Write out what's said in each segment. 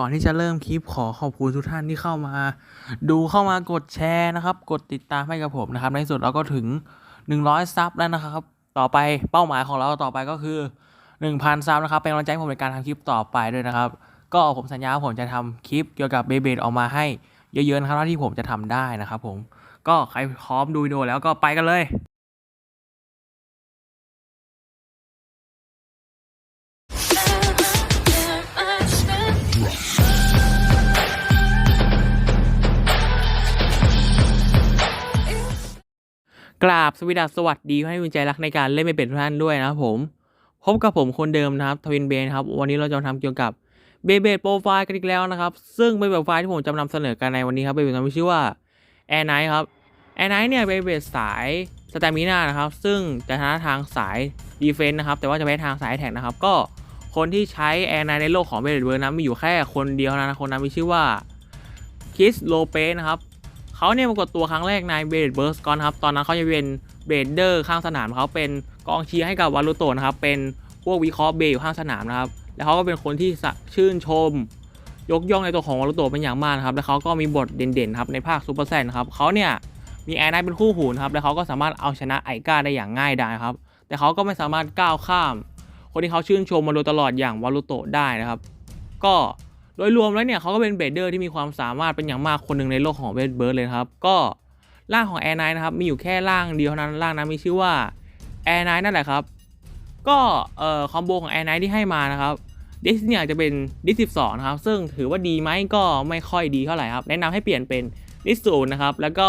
ก่อนที่จะเริ่มคลิปขอขอบคุณทุกท่านที่เข้ามา ดูเข้ามากดแชร์นะครับ กดติดตามให้กับผมนะครับ ในสุดเราก็ถึง 100 ซับแล้วนะครับ ต่อไปเป้าหมายของเราต่อไปก็คือ 1,000 ซับนะครับ เป็นกำลังใจให้ผมในการทำคลิปต่อไปด้วยนะครับ ก็ผมสัญญาว่าผมจะทำคลิปเกี่ยวกับเบเบดออกมาให้เยอะๆนะครับเท่าที่ผมจะทำได้นะครับ ผมก็ใครพร้อมดูวิดีโอแล้วก็ไปกันเลย กราบสวีดัสสวัสดีให้คุณใจรักในการเล่นไม่เป็นทุกท่านด้วยนะครับผม พบกับผมคนเดิมนะครับทวินเบนครับ วันนี้เราจะมาทำเกี่ยวกับเบเบดโปรไฟล์กันอีกแล้วนะครับ ซึ่งเป็นแบบไฟล์ที่ผมจะนำเสนอกันในวันนี้ครับเป็นแบบมีชื่อว่า Air Knight ครับ Air Knight เนี่ยเป็นเบสสายสเตมิน่านะครับ ซึ่งจะชนะทางสายดีเฟนต์นะครับ แต่ว่าจะไม่ทางสายแท็กนะครับ ก็คนที่ใช้ Air Knight ในโลกของเบเบดเวิร์นะมีอยู่แค่คนเดียวนะคนนั้นมีชื่อว่าคิสโลเปสนะครับ เขาเนี่ยปรากฏตัวครั้งแรกในเบรดเบิร์สก่อนครับ ตอนนั้นเขาจะเป็นเบรดเดอร์ข้างสนามเขาเป็นกองเชียร์ให้กับวารุโตนะครับ เป็นพวกวิเคราะห์เบย์อยู่ข้างสนามนะครับ แล้วเขาก็เป็นคนที่ชื่นชม ยกย่องในตัวของวารุโตเป็นอย่างมากนะครับ แล้วเขาก็มีบทเด่นๆครับในภาคซูเปอร์แซนครับเขาเนี่ยมีแอร์ไนเป็นคู่หูนะครับ แล้วเขาก็สามารถเอาชนะไอก้าได้อย่างง่ายดายครับ แต่เขาก็ไม่สามารถก้าวข้าม คนที่เขาชื่นชมมาโดยตลอดอย่างวารุโตได้นะครับ ก็ ดยรวมแล้วเนี่ยเขาก็เป็นเบดเดอร์ที่มีความสามารถเป็นอย่างมากคนหนึ่งในโลกของเบดเบิร์ดเลยครับ ก็ร่างของแอร์ไนนะครับมีอยู่แค่ร่างเดียวเท่านั้นร่างนั้นมีชื่อว่าแอร์ไนนั่นแหละครับ ก็เอ่อคอมโบของแอร์ไนที่ให้มานะครับดิสเนี่ยจะเป็นดิส12นะครับ ซึ่งถือว่าดีไหมก็ไม่ค่อยดีเท่าไหร่ครับ แนะนำให้เปลี่ยนเป็นดิสศูนย์นะครับ แล้วก็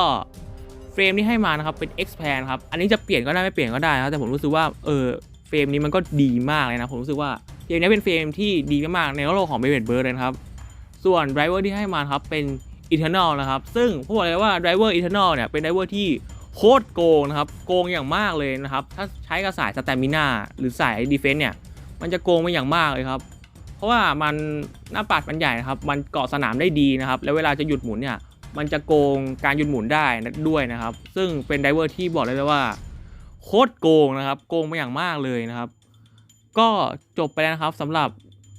เฟรมที่ให้มานะครับเป็น expand ครับ อันนี้จะเปลี่ยนก็ได้ไม่เปลี่ยนก็ได้นะครับแต่ผมรู้สึกว่าเออเฟรมนี้มันก็ดีมากเลยนะผมรู้สึกว่า มนี้เป็นเฟรมที่ดีมากๆในโลกของเบเบดเบิร์ดเลยนะครับ ส่วนไดรเวอร์ที่ให้มาครับเป็น Eternal นอลนะครับ ซึ่งผมบอกเลยว่าไดรเวอร์ Eternal เนี่ยเป็นไดรเวอร์ที่โคตรโกงนะครับ โกงอย่างมากเลยนะครับ ถ้าใช้กับสายส t ตมิน่าหรือสายดีเฟน s ์เนี่ยมันจะโกงไปอย่างมากเลยครับ เพราะว่ามันหน้าปัดมันใหญ่นะครับ มันเกาะสนามได้ดีนะครับ แล้วเวลาจะหยุดหมุนเนี่ย มันจะโกงการหยุดหมุนได้ด้วยนะครับ ซึ่งเป็นไดเวอร์ที่บอกเลยว่าโคตรโกงนะครับ โกงไปอย่างมากเลยนะครับ ก็จบไปแล้วนะครับสำหรับ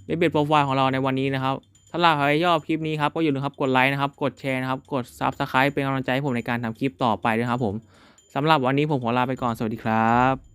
เบเบดโปรไฟล์ของเราในวันนี้นะครับถ้าใครชอบคลิปนี้ครับก็อย่าลืมครับกดไลค์นะครับ กดแชร์นะครับ กด Subscribe เป็นกำลังใจให้ผมในการทำคลิปต่อไปด้วยครับผมสำหรับวันนี้ผมขอลาไปก่อนสวัสดีครับ